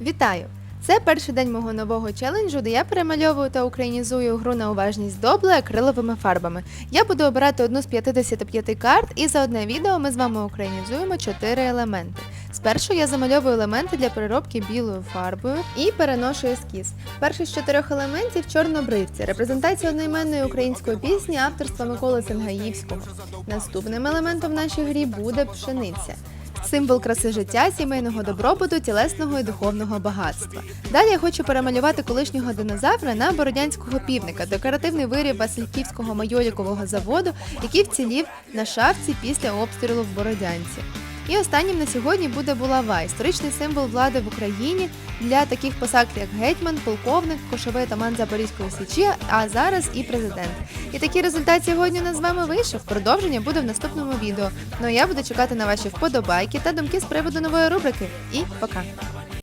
Вітаю! Це перший день мого нового челенджу, де я перемальовую та українізую гру на уважність добли акриловими фарбами. Я буду обирати одну з 55 карт, і за одне відео ми з вами українізуємо 4 елементи. Спершу я замальовую елементи для переробки білою фарбою і переношу ескіз. Перший з чотирьох елементів чорнобривці, репрезентація одноіменної української пісні авторства Миколи Сенгаївського. Наступним елементом в нашій грі буде пшениця. Символ краси життя, сімейного добробуту, тілесного і духовного багатства. Далі я хочу перемалювати колишнього динозавра на бородянського півника, декоративний виріб Васильківського майолікового заводу, який вцілів на шафці після обстрілу в Бородянці. І останнім на сьогодні буде булава, історичний символ влади в Україні для таких посад, як гетьман, полковник, кошовий атаман Запорізької січі, а зараз і президент. І такий результат сьогодні у нас з вами вийшов. Продовження буде в наступному відео. Ну а я буду чекати на ваші вподобайки та думки з приводу нової рубрики. І пока!